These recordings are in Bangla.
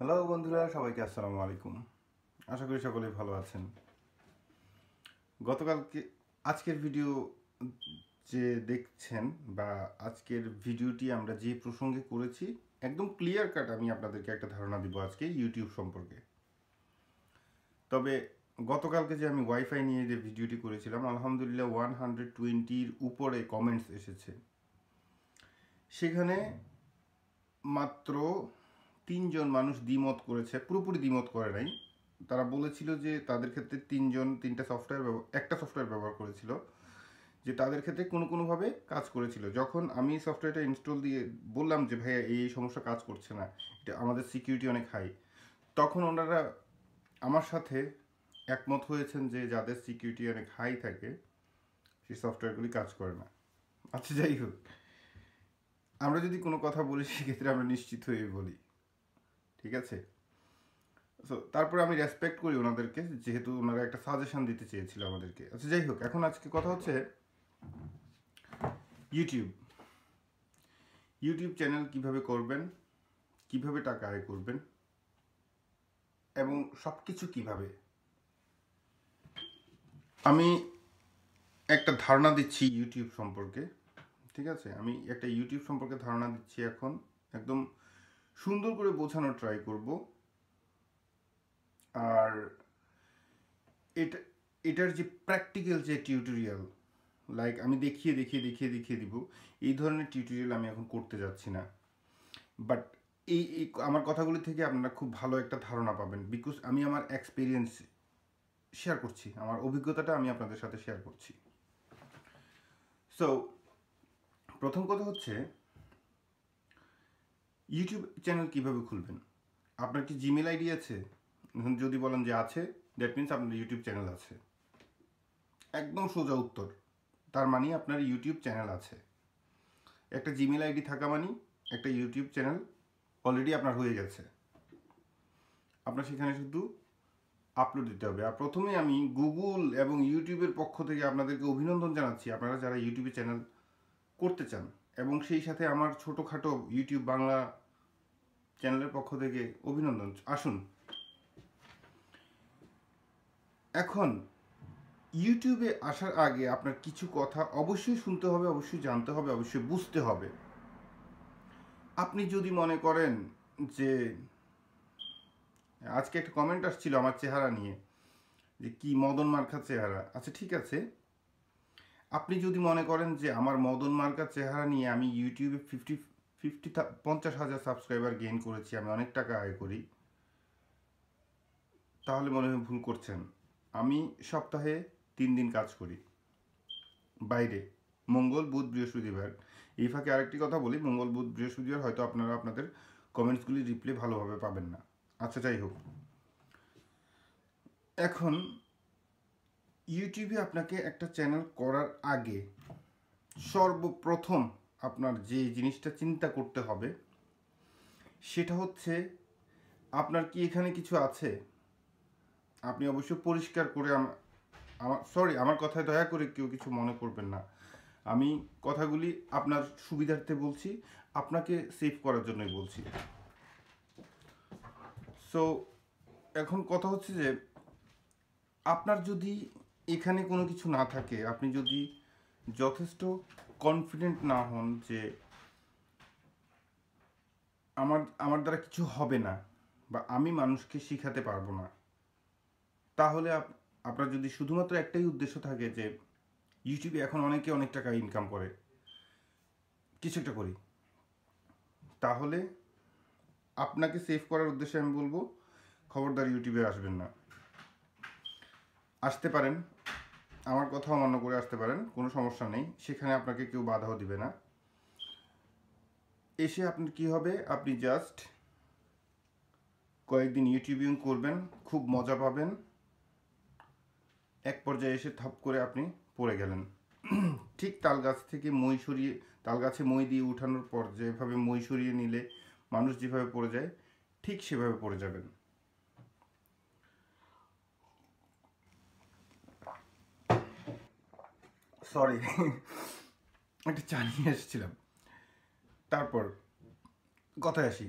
হ্যালো বন্ধুরা, সবাইকে আসসালামু আলাইকুম। আশা করি সকলেই ভালো আছেন। গতকালকে, আজকের ভিডিও যে দেখছেন বা আজকের ভিডিওটি আমরা যে প্রসঙ্গে করেছি, একদম ক্লিয়ার কাট আমি আপনাদেরকে একটা ধারণা দিব আজকে ইউটিউব সম্পর্কে। তবে গতকালকে যে আমি ওয়াইফাই নিয়ে যে ভিডিওটি করেছিলাম, আলহামদুলিল্লাহ ওয়ান হান্ড্রেড টোয়েন্টির উপরে কমেন্টস এসেছে। সেখানে মাত্র তিনজন মানুষ দ্বিমত করেছে, পুরোপুরি দ্বিমত করে নাই। তারা বলেছিল যে তাদের ক্ষেত্রে তিনজন, তিনটা সফটওয়্যার একটা সফটওয়্যার ব্যবহার করেছিল, যে তাদের ক্ষেত্রে কোনো কোনোভাবে কাজ করেছিল। যখন আমি সফটওয়্যারটা ইনস্টল দিয়ে বললাম যে, ভাইয়া, এই সমস্যা কাজ করছে না, এটা আমাদের সিকিউরিটি অনেক হাই তখন ওনারা আমার সাথে একমত হয়েছেন যে, যাদের সিকিউরিটি অনেক হাই থাকে, সেই সফটওয়্যারগুলি কাজ করে না। আচ্ছা যাই হোক। আমরা যদি কোনো কথা বলি, সেক্ষেত্রে আমরা নিশ্চিত হয়ে বলি। ঠিক আছে? সো তারপরে আমি রেসপেক্ট করি ওনাদেরকে, যেহেতু ওনারা একটা সাজেশন দিতে চেয়েছিল আমাদেরকে। আচ্ছা যাই হোক, এখন আজকে কথা হচ্ছে ইউটিউব ইউটিউব চ্যানেল কীভাবে করবেন, কীভাবে টাকা আয় করবেন, এবং সব কিছু কীভাবে? আমি একটা ধারণা দিচ্ছি ইউটিউব সম্পর্কে, ঠিক আছে? আমি একটা ইউটিউব সম্পর্কে ধারণা দিচ্ছি এখন, একদম সুন্দর করে বোঝানোর ট্রাই করব। আর এটা, এটার যে প্র্যাকটিক্যাল যে টিউটোরিয়াল লাইক আমি দেখিয়ে দেখিয়ে দেখিয়ে দেখিয়ে দিব, এই ধরনের টিউটোরিয়াল আমি এখন করতে যাচ্ছি না। বাট এই এই আমার কথাগুলি থেকে আপনারা খুব ভালো একটা ধারণা পাবেন বিকজ আমি আমার এক্সপিরিয়েন্স শেয়ার করছি, আমার অভিজ্ঞতাটা আমি আপনাদের সাথে শেয়ার করছি। সো প্রথম কথা হচ্ছে ইউটিউব চ্যানেল কীভাবে খুলবেন? আপনার কি জিমেল আইডি আছে? যদি বলেন যে আছে দ্যাট মিনস আপনার ইউটিউব চ্যানেল আছে। একদম সোজা উত্তর। তার মানে আপনার ইউটিউব চ্যানেল আছে। একটা জিমেল আইডি থাকা মানে একটা ইউটিউব চ্যানেল অলরেডি আপনার হয়ে গেছে। আপনার সেখানে শুধু আপলোড দিতে হবে। আর প্রথমে আমি গুগল এবং ইউটিউবের পক্ষ থেকে আপনাদেরকে অভিনন্দন জানাচ্ছি। আপনারা যারা ইউটিউবে চ্যানেল করতে চান এবং সেই সাথে আমার ছোটোখাটো ইউটিউব বাংলা চ্যানেলের পক্ষ থেকে অভিনন্দন। আসুন। এখন ইউটিউবে আসার আগে আপনার কিছু কথা অবশ্যই শুনতে হবে, অবশ্যই জানতে হবে, অবশ্যই বুঝতে হবে। আপনি যদি মনে করেন যে, আজকে একটা কমেন্ট আসছিল আমার চেহারা নিয়ে, যে কি মদন মার্কা চেহারা। আচ্ছা ঠিক আছে। আপনি যদি মনে করেন যে আমার মদন মার্কা চেহারা নিয়ে আমি ইউটিউবে ফিফটি ফিফটি পঞ্চাশ হাজার সাবস্ক্রাইবার গেইন করেছি, আমি অনেক টাকা আয় করি, তাহলে মনে হয় ভুল করছেন। আমি সপ্তাহে তিন দিন কাজ করি। বাইরে, মঙ্গল, বুধ, বৃহস্পতিবার। এই ফাঁকে আরেকটি কথা বলি, মঙ্গল, বুধ, বৃহস্পতিবার হয়তো আপনারা আপনাদের কমেন্টসগুলি রিপ্লে ভালোভাবে পাবেন না। আচ্ছা যাই হোক। এখন ইউটিউবে আপনাকে একটা চ্যানেল করার আগে সর্বপ্রথম আপনার যে জিনিসটা চিন্তা করতে হবে, সেটা হচ্ছে আপনার কি এখানে কিছু আছে? আপনি অবশ্য পরিষ্কার করে আমার সরি আমার কথায় দয়া করে কেউ কিছু মনে করবেন না। আমি কথাগুলি আপনার সুবিধার্থে বলছি, আপনাকে সেভ করার জন্যই বলছি। সো এখন কথা হচ্ছে যে, আপনার যদি এখানে কোনো কিছু না থাকে। আপনি যদি যথেষ্ট কনফিডেন্ট না হন যে আমার আমার দ্বারা কিছু হবে না বা আমি মানুষকে শিখাতে পারব না, তাহলে আপনার যদি শুধুমাত্র একটাই উদ্দেশ্য থাকে যে ইউটিউবে এখন অনেকে অনেক টাকা ইনকাম করে, কিছু একটা করি, তাহলে আপনাকে সেভ করার উদ্দেশ্যে আমি বলব, খবরদার ইউটিউবে আসবেন না। আসতে পারেন, আমার কথা অমান্য করে আসতে পারেন, কোনো সমস্যা নেই। সেখানে আপনাকে কেউ বাধাও দিবে না। এসে আপনি কি হবে? আপনি জাস্ট কয়েকদিন ইউটিউবিং করবেন, খুব মজা পাবেন। এক পর্যায়ে এসে থাপ করে আপনি পড়ে গেলেন। ঠিক তাল গাছ থেকে মই সরিয়ে তাল গাছে মই দিয়ে উঠানোর পর যেভাবে মই সরিয়ে নিলে মানুষ যেভাবে পড়ে যায়, ঠিক সেভাবে পড়ে যাবেন। সরি একটা চা নিয়ে এসেছিলাম। তারপর কথায় আসি।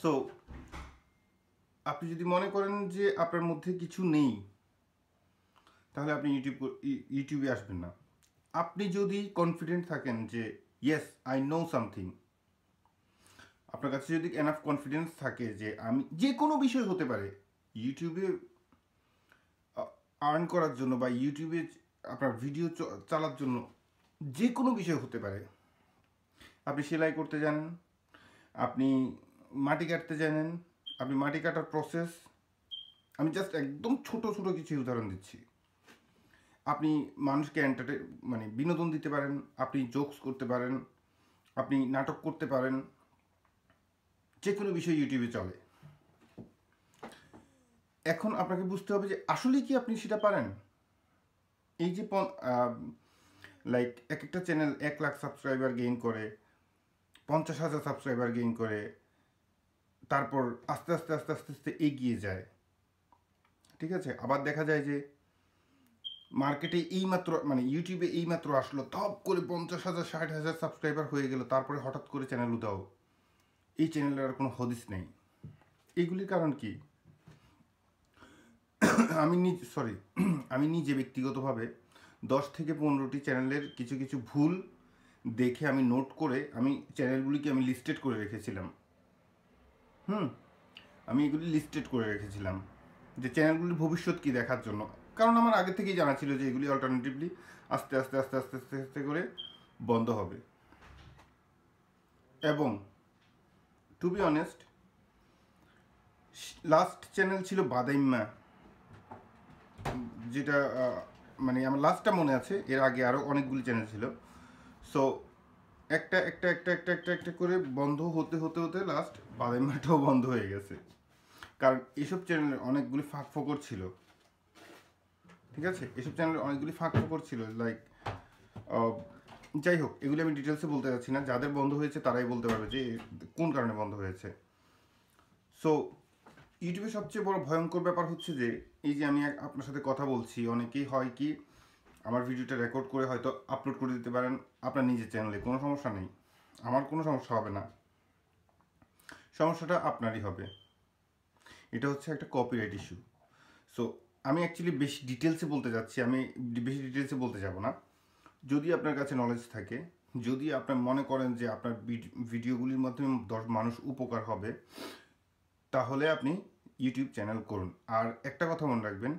সো আপনি যদি মনে করেন যে আপনার মধ্যে কিছু নেই, তাহলে আপনি ইউটিউব ইউটিউবে আসবেন না। আপনি যদি কনফিডেন্ট থাকেন যে ইয়েস আই নো সামথিং আপনার কাছে যদি এনাফ কনফিডেন্স থাকে যে, আমি যে কোনো বিষয় হতে পারে ইউটিউবে আর্ন করার জন্য বা ইউটিউবে আপনার ভিডিও চালার জন্য যে কোনো বিষয় হতে পারে। আপনি সেলাই করতে জানেন, আপনি মাটি কাটতে জানেন, আপনি মাটি কাটার প্রসেস আমি জাস্ট একদম ছোট ছোট কিছু উদাহরণ দিচ্ছি। আপনি মানুষকে এন্টারটে মানে বিনোদন দিতে পারেন, আপনি জোকস করতে পারেন, আপনি নাটক করতে পারেন, যে কোনো বিষয় ইউটিউবে চলে। এখন আপনাকে বুঝতে হবে যে আসলে কি আপনি সেটা পারেন? এই যে লাইক এক একটা চ্যানেল এক লাখ সাবস্ক্রাইবার গেইন করে, পঞ্চাশ হাজার সাবস্ক্রাইবার গেইন করে, তারপর আস্তে আস্তে আস্তে আস্তে আস্তে এগিয়ে যায়। ঠিক আছে? আবার দেখা যায় যে মার্কেটে এইমাত্র মানে ইউটিউবে এইমাত্র আসলো টপ করে পঞ্চাশ হাজার, ষাট হাজার সাবস্ক্রাইবার হয়ে গেল, তারপরে হঠাৎ করে চ্যানেল উদাও এই চ্যানেলের আর কোনো হদিস নেই। এইগুলির কারণ কি? আমি নিজ সরি আমি নিজে ব্যক্তিগতভাবে দশ থেকে পনেরোটি চ্যানেলের কিছু কিছু ভুল দেখে আমি নোট করে আমি চ্যানেলগুলিকে আমি লিস্টেড করে রেখেছিলাম। হুম, আমি এগুলি লিস্টেড করে রেখেছিলাম যে চ্যানেলগুলির ভবিষ্যৎ কি দেখার জন্য। কারণ আমার আগে থেকেই জানা ছিল যে এগুলি অল্টারনেটিভলি আস্তে আস্তে আস্তে আস্তে আস্তে আস্তে করে বন্ধ হবে। এবং to be honest last channel ছিল বাদাইম্মা। যেটা মানে আমার লাস্টটা মনে আছে, এর আগে আরও অনেকগুলি চ্যানেল ছিল। সো একটা একটা একটা একটা একটা একটা করে বন্ধ হতে হতে হতে লাস্ট বাদাইম্মাটাও বন্ধ হয়ে গেছে। কারণ এসব চ্যানেলে অনেকগুলি ফাঁক ফোকর ছিল। ঠিক আছে? এসব চ্যানেলে অনেকগুলি ফাঁক ফোকর ছিল। লাইক যাই হোক, এগুলি আমি ডিটেলসে বলতে যাচ্ছি না। যাদের বন্ধ হয়েছে তারাই বলতে পারবে যে কোন কারণে বন্ধ হয়েছে। সো ইউটিউবে সবচেয়ে বড় ভয়ঙ্কর ব্যাপার হচ্ছে যে এই যে আমি আপনার সাথে কথা বলছি, অনেকেই হয় কি, আমার ভিডিওটা রেকর্ড করে হয়তো আপলোড করে দিতে পারেন আপনার নিজের চ্যানেলে কোনো সমস্যা নেই। আমার কোনো সমস্যা হবে না। সমস্যাটা আপনারই হবে। এটা হচ্ছে একটা কপিরাইট ইস্যু সো আমি অ্যাকচুয়ালি বেশি ডিটেলসে বলতে যাচ্ছি, আমি বেশি ডিটেলসে বলতে যাব না। যদি আপনার কাছে নলেজ থাকে, যদি আপনার মনে করেন যে আপনার ভিডিওগুলির মাধ্যমে দশ মানুষ উপকার হবে, তাহলে আপনি ইউটিউব চ্যানেল করুন। আর একটা কথা মনে রাখবেন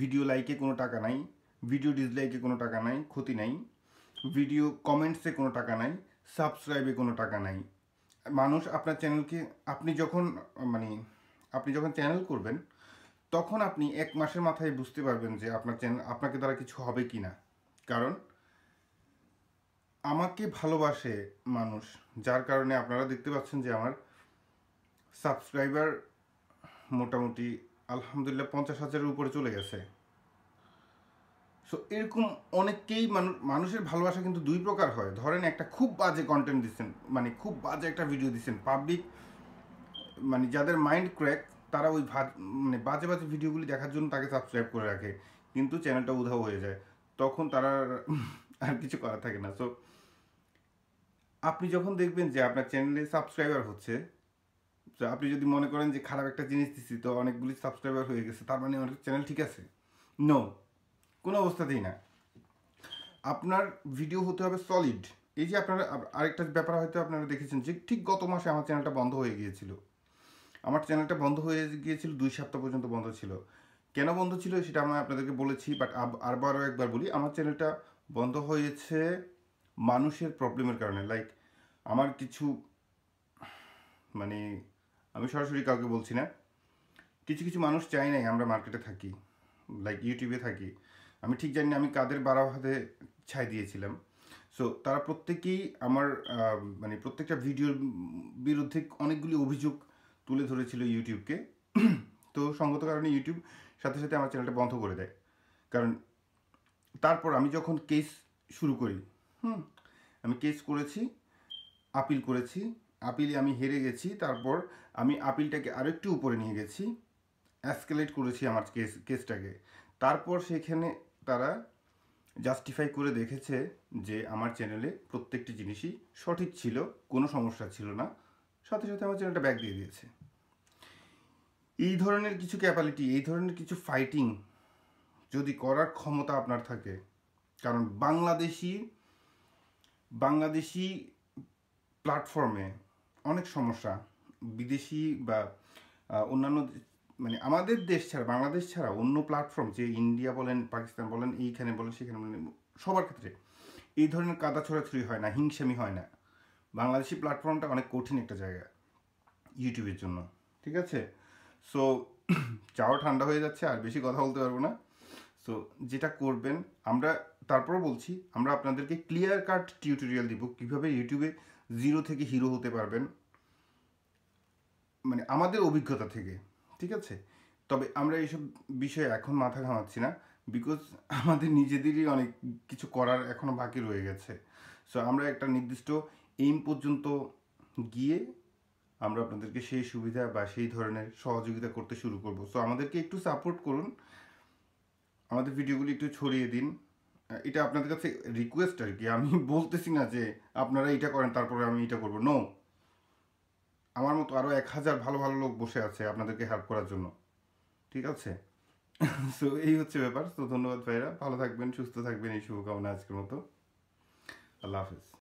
ভিডিও লাইকে কোনো টাকা নাই ভিডিও ডিসলাইকে কোনো টাকা নাই, ক্ষতি নাই ভিডিও কমেন্টসে কোনো টাকা নাই সাবস্ক্রাইবে কোনো টাকা নাই। মানুষ আপনার চ্যানেলকে আপনি যখন মানে আপনি যখন চ্যানেল করবেন, তখন আপনি এক মাসের মাথায় বুঝতে পারবেন যে আপনার চ্যানেল আপনাকে দ্বারা কিছু হবে কি না। কারণ, আমাকে ভালোবাসে মানুষ, যার কারণে আপনারা দেখতে পাচ্ছেন যে আমার সাবস্ক্রাইবার মোটামুটি আলহামদুলিল্লাহ পঞ্চাশ হাজারের উপরে চলে গেছে। সো এরকম অনেককেই মানুষের ভালোবাসা কিন্তু দুই প্রকার হয়। ধরেন একটা খুব বাজে কন্টেন্ট দিচ্ছেন মানে খুব বাজে একটা ভিডিও দিচ্ছেন পাবলিক মানে যাদের মাইন্ড ক্র্যাক তারা ওই মানে বাজে বাজে ভিডিওগুলি দেখার জন্য তাকে সাবস্ক্রাইব করে রাখে, কিন্তু চ্যানেলটা উধাও হয়ে যায়। তখন তারা আর কিছু করা থাকে না। সো আপনি যখন দেখবেন যে আপনার চ্যানেলে সাবস্ক্রাইবার হচ্ছে তো আপনি যদি মনে করেন যে খারাপ একটা জিনিস দিচ্ছি তো অনেকগুলি সাবস্ক্রাইবার হয়ে গেছে, তার মানে অনেক চ্যানেল ঠিক আছে? নো কোনো অবস্থাতেই না। আপনার ভিডিও হতে হবে সলিড এই যে আপনারা আরেকটা ব্যাপার হয়তো আপনারা দেখেছেন যে ঠিক গত মাসে আমার চ্যানেলটা বন্ধ হয়ে গিয়েছিল। আমার চ্যানেলটা বন্ধ হয়ে গিয়েছিল, দুই সপ্তাহ পর্যন্ত বন্ধ ছিল। কেন বন্ধ ছিল সেটা আমি আপনাদেরকে বলেছি বাট আরবারও একবার বলি, আমার চ্যানেলটা বন্ধ হয়েছে মানুষের প্রবলেমের কারণে। লাইক আমার কিছু মানে আমি সরাসরি কাউকে বলছি না। কিছু কিছু মানুষ চাই নাই আমরা মার্কেটে থাকি লাইক ইউটিউবে থাকি। আমি ঠিক জানি না আমি কাদের বাড়া হাতে ছাই দিয়েছিলাম। সো তারা প্রত্যেকেই আমার মানে প্রত্যেকটা ভিডিওর বিরুদ্ধে অনেকগুলি অভিযোগ তুলে ধরেছিল ইউটিউবকে তো সঙ্গত কারণে ইউটিউব সাথে সাথে আমার চ্যানেলটা বন্ধ করে দেয়। কারণ তারপর আমি যখন কেস শুরু করি, হুম, আমি কেস করেছি আপিল করেছি আপিলে আমি হেরে গেছি, তারপর আমি আপিলটাকে আরেকটু উপরে নিয়ে গেছি অ্যাসকেলেট করেছি আমার কেস কেসটাকে তারপর সেখানে তারা জাস্টিফাই করে দেখেছে যে আমার চ্যানেলে প্রত্যেকটি জিনিসই সঠিক ছিল, কোনো সমস্যা ছিল না। সাথে সাথে আমার চ্যানেলটা ব্যাক দিয়ে দিয়েছে। এই ধরনের কিছু ক্যাপালিটি এই ধরনের কিছু ফাইটিং যদি করার ক্ষমতা আপনার থাকে, কারণ বাংলাদেশি বাংলাদেশি প্ল্যাটফর্মে অনেক সমস্যা। বিদেশি বা অন্যান্য মানে আমাদের দেশ ছাড়া, বাংলাদেশ ছাড়া অন্য প্ল্যাটফর্ম যে ইন্ডিয়া বলেন পাকিস্তান বলেন, এইখানে বলেন, সেখানে বলেন, সবার ক্ষেত্রে এই ধরনের কাদা ছড়াছড়ি হয় না, হিংসামি হয় না। বাংলাদেশি প্ল্যাটফর্মটা অনেক কঠিন একটা জায়গা ইউটিউবের জন্য, ঠিক আছে? সো চাও ঠান্ডা হয়ে যাচ্ছে, আর বেশি কথা বলতে পারব না। সো যেটা করবেন, আমরা তারপর বলছি, আমরা আপনাদেরকে ক্লিয়ার কাট টিউটোরিয়াল দিব, কীভাবে ইউটিউবে জিরো থেকে হিরো হতে পারবেন। মানে আমাদের অভিজ্ঞতা থেকে, ঠিক আছে? তবে আমরা এইসব বিষয়ে এখন মাথা ঘামাচ্ছি না বিকজ আমাদের নিজেদেরই অনেক কিছু করার এখনও বাকি রয়ে গেছে। সো আমরা একটা নির্দিষ্ট এইম পর্যন্ত গিয়ে আমরা আপনাদেরকে সেই সুবিধা বা সেই ধরনের সহযোগিতা করতে শুরু করব। সো আমাদেরকে একটু সাপোর্ট করুন। আমাদের ভিডিওগুলি একটু ছড়িয়ে দিন। এটা আপনাদের কাছে রিকোয়েস্ট আর কি। আমি বলতেছি না যে আপনারা এটা করেন, তারপরে আমি এটা করব। নো আমার মতো আরও এক হাজার ভালো ভালো লোক বসে আছে আপনাদেরকে হেল্প করার জন্য। ঠিক আছে? সো এই হচ্ছে ব্যাপার। তো ধন্যবাদ ভাইরা। ভালো থাকবেন, সুস্থ থাকবেন। এই শুভকামনা আজকের মতো। আল্লাহ হাফিজ।